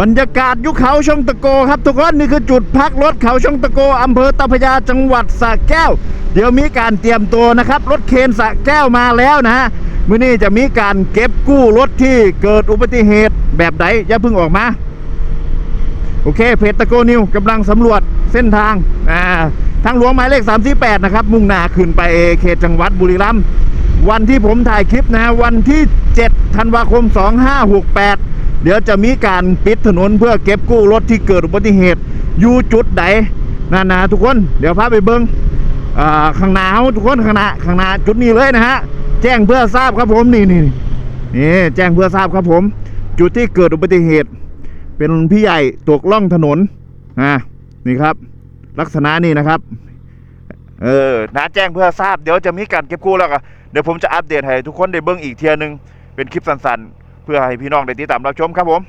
บรรยากาศยุคเขาช่องตะโกครับทุกคนนี่คือจุดพักรถเขาช่องตะโกอำเภอตาพยาจังหวัดสระแก้ว เดี๋ยวมีการเตรียมตัวนะครับ รถเคนสระแก้วมาแล้วนะฮะมื้อนี้จะมีการเก็บกู้รถที่เกิดอุบัติเหตุแบบใดอย่าเพิ่งออกมา โอเคเพจตะโกนิวกำลังสำรวจเส้นทางอ่าทางหลวงหมายเลข 348 นะครับ มุ่งหน้าขึ้นไปเขตจังหวัดบุรีรัมย์วันที่ผมถ่ายคลิปนะ วันที่ 7 ธันวาคม 2568 เดี๋ยวจะมีการปิดถนนเพื่อเก็บกู้รถที่เกิดอุบัติเหตุอยู่จุดใดนั่นนะทุกคน เดี๋ยวพาไปเบิงอ่าข้างหน้าเฮาทุกคนข้างหน้าข้างหน้าจุดนี้เลยนะฮะแจ้งเพื่อทราบครับผมนี่นี่นี่แจ้งเพื่อทราบครับผม จุดที่เกิดอุบัติเหตุ เป็นพี่ใหญ่ตกล่องถนนอ่านี่ครับ ลักษณะนี้นะครับเออนะแจ้งเพื่อทราบเดี๋ยวจะมีการเก็บกู้แล้วก็เดี๋ยวผมจะอัปเดตให้ทุกคนได้เบิ้งอีกเทียนึงเป็นคลิปสั้นๆ เพื่อให้พี่น้องได้ติดตามรับชมครับผม